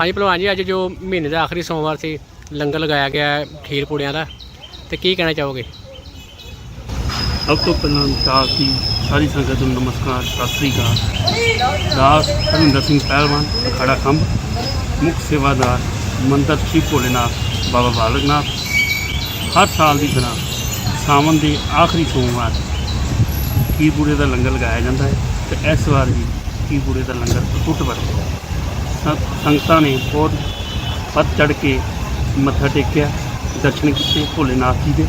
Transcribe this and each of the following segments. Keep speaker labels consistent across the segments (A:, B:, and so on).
A: ਹਾਂਜੀ ਭਲਵਾਨ ਜੀ, ਅੱਜ ਜੋ ਮਹੀਨੇ ਦਾ ਆਖਰੀ ਸੋਮਵਾਰ ਸੀ, ਲੰਗਰ ਲਗਾਇਆ ਗਿਆ ਹੈ ਖੀਰ ਪੂੜਿਆਂ ਦਾ। ਤੇ ਕੀ ਕਹਿਣਾ ਚਾਹੋਗੇ?
B: ਸਭ ਤੋਂ ਪਹਿਲਾਂ ਦਾਸ ਦੀ ਸਾਰੀ ਸੰਗਤ ਨੂੰ ਨਮਸਕਾਰ, ਸਤਿ ਸ੍ਰੀ ਅਕਾਲ। ਦਾਸ ਹਰਿੰਦਰ ਸਿੰਘ ਪਹਿਲਵਾਨ ਖੜਾ ਖੰਭ, ਮੁੱਖ ਸੇਵਾਦਾਰ ਮੰਦਰ ਸ਼ਿਵ ਭੋਲੇਨਾਥ, ਬਾਬਾ ਬਾਲਕਨਾਥ ਹਰ ਸਾਲ ਦੀ ਤਰ੍ਹਾਂ ਸਾਵਨ ਦੇ ਆਖਰੀ ਸੋਮਵਾਰ ਕੀਪੂੜੇ ਦਾ ਲੰਗਰ ਲਗਾਇਆ ਜਾਂਦਾ ਹੈ ਤੇ ਇਸ ਵਾਰ ਵੀ ਕੀਪੂੜੇ ਦਾ ਲੰਗਰ ਟੁੱਟ ਵਰਤਿਆ ਸੰਗਤਾਂ ਨੇ ਬਹੁਤ ਵੱਧ ਚੜ ਕੇ ਮੱਥਾ ਟੇਕਿਆ ਦਰਸ਼ਨ ਕੀਤੇ ਭੋਲੇਨਾਥ ਜੀ ਦੇ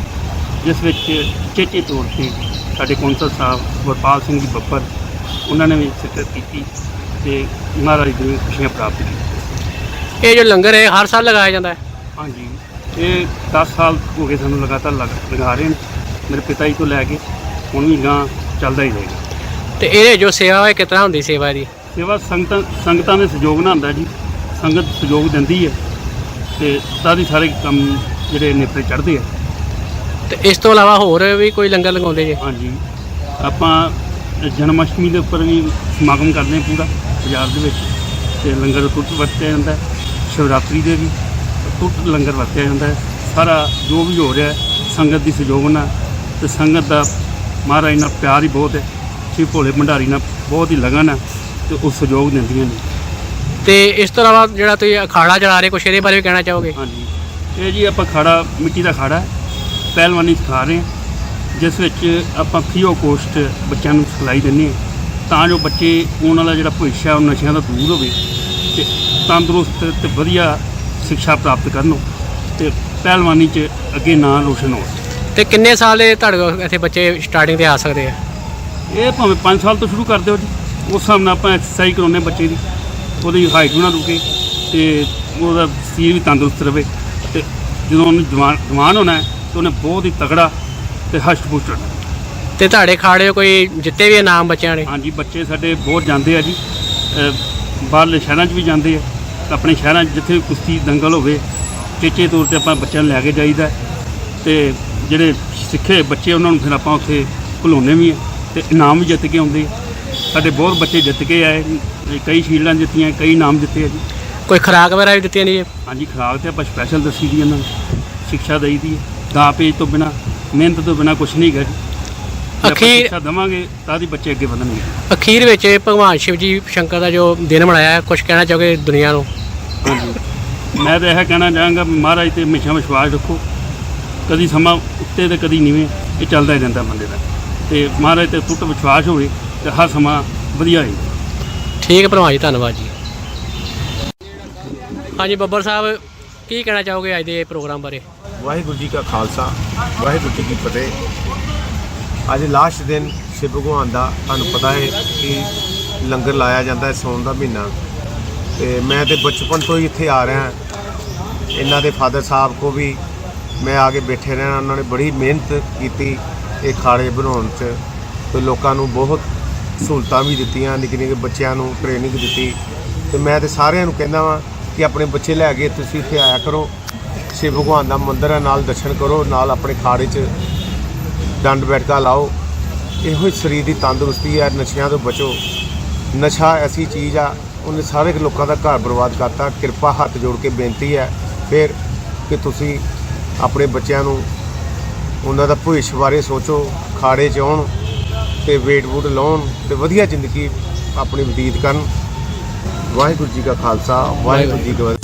B: ਜਿਸ ਵਿੱਚ ਚੇਚੇ ਤੌਰ ਤੇ ਸਾਡੇ ਕੌਂਸਲ ਸਾਹਿਬ ਗੁਰਪਾਲ ਸਿੰਘ ਜੀ ਬੱਬਰ ਉਹਨਾਂ ਨੇ ਵੀ ਸ਼ਿਰਕਤ ਕੀਤੀ ਤੇ ਮਹਾਰਾਜ ਦੀਆਂ ਖੁਸ਼ੀਆਂ ਪ੍ਰਾਪਤ ਕੀਤੀਆਂ।
A: ਇਹ ਜੋ ਲੰਗਰ ਹੈ ਹਰ ਸਾਲ ਲਗਾਇਆ ਜਾਂਦਾ ਹੈ?
B: ਹਾਂਜੀ ਇਹ 10 ਸਾਲ ਹੋ ਗਏ ਸਾਨੂੰ ਲਗਾਤਾਰ ਲਗ- ਰਹੇ ਨੇ। ਮੇਰੇ ਪਿਤਾ ਜੀ ਤੋਂ ਲੈ ਕੇ ਹੁਣ ਵੀ ਗਾਂ ਚੱਲਦਾ ਹੀ ਰਹੇਗਾ।
A: ਤੇ ਇਹ ਜੋ ਸੇਵਾ ਹੈ ਕਿਤਨਾ ਹੁੰਦੀ ਸੇਵਾ ਇਹਦੀ?
B: ਸੇਵਾ ਸੰਗਤਾਂ ਸੰਗਤਾਂ ਦੇ ਸਹਿਯੋਗ ਨਾਲ ਹੁੰਦਾ ਜੀ। ਸੰਗਤ ਸਹਿਯੋਗ ਦਿੰਦੀ ਹੈ ਤੇ ਤਾਂ ਹੀ ਸਾਰੇ ਕੰਮ ਜਿਹੜੇ ਨੇਪਰੇ ਚੜ੍ਹਦੇ ਆ।
A: ਤੇ ਇਸ ਤੋਂ ਇਲਾਵਾ ਹੋਰ ਵੀ ਕੋਈ ਲੰਗਰ ਲਗਾਉਂਦੇ ਜੇ?
B: ਹਾਂਜੀ। ਆਪਾਂ ਜਨਮ ਅਸ਼ਟਮੀ ਦੇ ਉੱਪਰ ਵੀ ਸਮਾਗਮ ਕਰਦੇ ਹਾਂ ਪੂਰਾ ਬਾਜ਼ਾਰ ਦੇ ਵਿੱਚ ਤੇ ਲੰਗਰ ਟੁੱਟ ਵਰਤਿਆ ਜਾਂਦਾ ਹੈ। ਸ਼ਿਵਰਾਤਰੀ ਦੇ ਵੀ ਟੁੱਟ ਲੰਗਰ ਵਰਤਿਆ ਜਾਂਦਾ ਹੈ। ਸਾਰਾ ਜੋ ਵੀ ਹੋ ਰਿਹਾ ਹੈ, ਸੰਗਤ ਦੀ ਸਹਿਯੋਗ ਨਾਲ ਤੇ ਸੰਗਤ ਦਾ ਮਹਾਰਾਜ ਨਾਲ ਪਿਆਰ ਹੀ ਬਹੁਤ ਹੈ। ਸ਼ਿਵ ਭੋਲੇ ਭੰਡਾਰੀ ਨਾਲ ਬਹੁਤ ਹੀ ਲਗਨ ਹੈ। ਤੇ ਉਹ ਸਹਿਯੋਗ ਦਿੰਦੀਆਂ ਨੇ।
A: ਤੇ ਇਸ ਤੋਂ ਇਲਾਵਾ ਜਿਹੜਾ ਤੁਸੀਂ ਅਖਾੜਾ ਚਲਾ ਰਹੇ ਕੁਛ ਇਹਦੇ ਬਾਰੇ ਵੀ ਕਹਿਣਾ ਚਾਹੋਗੇ?
B: ਹਾਂਜੀ। ਇਹ ਜੀ ਆਪਾਂ ਖਾੜਾ ਮਿੱਟੀ ਦਾ ਖਾੜਾ ਹੈ। ਪਹਿਲਵਾਨੀ ਸਿਖਾ ਰਹੇ ਹਾਂ। ਜਿਸ ਵਿੱਚ ਆਪਾਂ ਆਫ ਕੋਸਟ ਬੱਚਿਆਂ ਨੂੰ ਸਿਖਲਾਈ ਦਿੰਦੇ ਹਾਂ। ਤਾਂ ਜੋ ਬੱਚੇ ਆਉਣ ਵਾਲਾ ਜਿਹੜਾ ਭਵਿੱਖ ਹੈ ਉਹ ਨਸ਼ਿਆਂ ਤੋਂ ਦੂਰ ਹੋਵੇ ਤੇ ਤੰਦਰੁਸਤ ਤੇ ਵਧੀਆ ਸਿੱਖਿਆ ਪ੍ਰਾਪਤ ਕਰਨ ਤੇ ਪਹਿਲਵਾਨੀ 'ਚ ਅੱਗੇ ਨਾਂ ਰੋਸ਼ਨ ਹੋਣ।
A: ਤੇ ਕਿੰਨੇ ਸਾਲ ਦੇ ਤੁਹਾਡੇ ਕੋਲ ਇੱਥੇ ਬੱਚੇ ਸਟਾਰਟਿੰਗ ਤੇ ਆ ਸਕਦੇ ਆ?
B: ਇਹ ਭਾਵੇਂ 5 ਸਾਲ ਤੋਂ ਸ਼ੁਰੂ ਕਰ ਦਿਓ ਜੀ। ਉਸ ਹਿਸਾਬ ਨਾਲ ਆਪਾਂ ਐਕਸਰਸਾਈਜ਼ ਕਰਾਉਂਦੇ ਹਾਂ ਬੱਚੇ ਦੀ। ਉਹਦੀ ਹਾਈਟ ਵੀ ਨਾ ਰੁਕੇ ਤੇ ਉਹਦਾ ਸਰੀਰ ਵੀ ਤੰਦਰੁਸਤ ਰਵੇ ਤੇ ਜਦੋਂ ਉਹਨੂੰ ਜਵਾਨ ਜਵਾਨ ਹੋਣਾ ਹੈ ਤੇ ਉਹਨੇ ਬਹੁਤ ਹੀ ਤਗੜਾ ਤੇ ਹਸ਼ਟ ਪੁਸ਼ਟ ਹੋਣਾ
A: ਤੇ ਤੁਹਾਡੇ ਖਾੜੇ ਕੋਈ ਜਿੱਤੇ ਵੀ ਇਨਾਮ ਬੱਚਿਆਂ ਨੇ?
B: ਹਾਂਜੀ ਬੱਚੇ ਸਾਡੇ ਬਹੁਤ ਜਾਂਦੇ ਆ ਜੀ। ਅਹ ਬਾਹਰਲੇ ਸ਼ਹਿਰਾਂ 'ਚ ਵੀ ਜਾਂਦੇ ਆ। ਆਪਣੇ ਸ਼ਹਿਰਾਂ 'ਚ ਜਿੱਥੇ ਵੀ ਕੁਸ਼ਤੀ ਦੰਗਲ ਹੋਵੇ ਟੀਚੇ ਤੌਰ ਤੇ ਆਪਾਂ ਬੱਚਿਆਂ ਨੂੰ ਲੈ ਕੇ ਜਾਈਦਾ ਹੈ। ਤੇ ਜਿਹੜੇ ਸਿੱਖੇ ਬੱਚੇ ਉਹਨਾਂ ਨੂੰ ਫਿਰ ਆਪਾਂ ਉੱਥੇ ਘੁਲਾਉਂਦੇ ਵੀ ਆ ਤੇ ਇਨਾਮ ਵੀ ਜਿੱਤ ਕੇ ਆਉਂਦੇ ਆ। ਸਾਡੇ ਬਹੁਤ ਬੱਚੇ ਜਿੱਤ ਕੇ ਆਏ ਕਈ ਸ਼ੀਲਡਾਂ ਜਿੱਤੀਆਂ ਕਈ ਇਨਾਮ ਜਿੱਤੇ ਆ ਜੀ।
A: ਕੋਈ ਖੁਰਾਕ ਵਗੈਰਾ ਵੀ ਦਿੱਤੀਆਂ ਨਹੀਂ
B: ਹਾਂਜੀ ਖੁਰਾਕ ਤੇ ਆਪਾਂ ਸਪੈਸ਼ਲ ਦੱਸੀ ਦੀ ਇਹਨਾਂ ਨੂੰ। ਸਿੱਖਿਆ ਦਈ ਦੀ ਦਾ ਪੇਜ ਤੋਂ ਬਿਨਾ ਮਿਹਨਤ ਤੋਂ ਬਿਨਾ ਕੁਝ ਨਹੀਂ ਹੈਗਾ ਜੀ। ਜੇ
A: ਅਖੀਰ-
B: ਸਿੱਖਿਆ ਦੇਵਾਂਗੇ ਤਾਂ ਹੀ ਬੱਚੇ ਅੱਗੇ ਵਧਣਗੇ।
A: ਅਖੀਰ ਵਿੱਚ ਭਗਵਾਨ ਸ਼ਿਵ ਜੀ ਸ਼ੰਕਰ ਦਾ ਜੋ ਦਿਨ ਮਨਾਇਆ ਹੈ ਕੁਝ ਕਹਿਣਾ ਚਾਹੋਗੇ ਦੁਨੀਆ ਨੂੰ?
B: ਹਾਂਜੀ। ਮੈਂ ਤਾਂ ਇਹ ਕਹਿਣਾ ਚਾਹਾਂਗਾ ਵੀ ਮਹਾਰਾਜ ਤੇ ਹਮੇਸ਼ਾ ਵਿਸ਼ਵਾਸ ਰੱਖੋ। ਕਦੀ ਸਮਾਂ ਉੱਤੇ ਤੇ ਕਦੀ ਨੀਵੇਂ ਇਹ ਚੱਲਦਾ ਹੀ ਰਹਿੰਦਾ ਬੰਦੇ ਦਾ। ਤੇ ਮਹਾਰਾਜ ਤੇ ਟੁੱਟ ਵਿਸ਼ਵਾਸ ਹੋਵੇ। ਤੇ ਹਰ ਸਮਾਂ ਵਧੀਆ ਹੋਏ
A: ਠੀਕ ਹੈ ਭਲਵਾਨ ਜੀ ਧੰਨਵਾਦ ਜੀ। ਹਾਂਜੀ ਬੱਬਰ ਸਾਹਿਬ ਕੀ ਕਹਿਣਾ ਚਾਹੋਗੇ ਅੱਜ ਦੇ ਪ੍ਰੋਗਰਾਮ ਬਾਰੇ?
C: ਵਾਹਿਗੁਰੂ ਜੀ ਕਾ ਖਾਲਸਾ ਵਾਹਿਗੁਰੂ ਜੀ ਕੀ ਫਤਿਹ। ਅੱਜ ਲਾਸਟ ਦਿਨ ਸ਼ਿਵ ਭਗਵਾਨ ਦਾ ਤੁਹਾਨੂੰ ਪਤਾ ਹੈ ਕਿ ਲੰਗਰ ਲਾਇਆ ਜਾਂਦਾ ਹੈ ਸੌਣ ਦਾ ਮਹੀਨਾ। ਤੇ ਮੈਂ ਤੇ ਬਚਪਨ ਤੋਂ ਹੀ ਇੱਥੇ ਆ ਰਿਹਾ ਇਹਨਾਂ ਦੇ ਫਾਦਰ ਸਾਹਿਬ ਕੋ ਵੀ ਮੈਂ ਆ ਕੇ ਬੈਠੇ ਰਹਿਣਾ ਉਹਨਾਂ ਨੇ ਬੜੀ ਮਿਹਨਤ ਕੀਤੀ ਇਹ ਖਾੜੇ ਬਣਾਉਣ 'ਚ। ਤੇ ਲੋਕਾਂ ਨੂੰ ਬਹੁਤ ਸਹੂਲਤਾਂ ਵੀ ਦਿੱਤੀਆਂ ਨਿੱਕੇ ਨਿੱਕੇ ਬੱਚਿਆਂ ਨੂੰ ਟ੍ਰੇਨਿੰਗ ਦਿੱਤੀ। ਤੇ ਮੈਂ ਤੇ ਸਾਰਿਆਂ ਨੂੰ ਕਹਿੰਦਾ ਵਾਂ ਕਿ ਆਪਣੇ ਬੱਚੇ ਲੈ ਕੇ ਤੁਸੀਂ ਇੱਥੇ ਆਇਆ ਕਰੋ। ਸ਼ਿਵ ਭਗਵਾਨ ਦਾ ਮੰਦਿਰ ਹੈ, ਨਾਲ ਦਰਸ਼ਨ ਕਰੋ, ਨਾਲ ਆਪਣੇ ਖਾੜੇ 'ਚ ਡੰਡ ਬੈਠਕਾ ਲਾਓ। ਇਹੋ ਹੀ ਸਰੀਰ ਦੀ ਤੰਦਰੁਸਤੀ ਹੈ, ਨਸ਼ਿਆਂ ਤੋਂ ਬਚੋ। ਨਸ਼ਾ ਐਸੀ ਚੀਜ਼ ਆ, ਉਹਨੇ ਸਾਰੇ ਲੋਕਾਂ ਦਾ ਘਰ ਬਰਬਾਦ ਕਰਤਾ। ਕਿਰਪਾ ਹੱਥ ਜੋੜ ਕੇ ਬੇਨਤੀ ਹੈ, ਫਿਰ ਕਿ ਤੁਸੀਂ ਆਪਣੇ ਬੱਚਿਆਂ ਨੂੰ ਉਹਨਾਂ ਦਾ ਭਵਿੱਖ ਬਾਰੇ ਸੋਚੋ, ਖਾੜੇ 'ਚ ਆਉਣ। ਤੇ ਵੇਟ ਵੂਟ ਲਾਉਣ ਤੇ ਵਧੀਆ ਜ਼ਿੰਦਗੀ ਆਪਣੀ ਬਤੀਤ ਕਰਨ। ਵਾਹਿਗੁਰੂ ਜੀ ਕਾ ਖਾਲਸਾ, ਵਾਹਿਗੁਰੂ ਜੀ ਕੀ ਫਤਿਹ।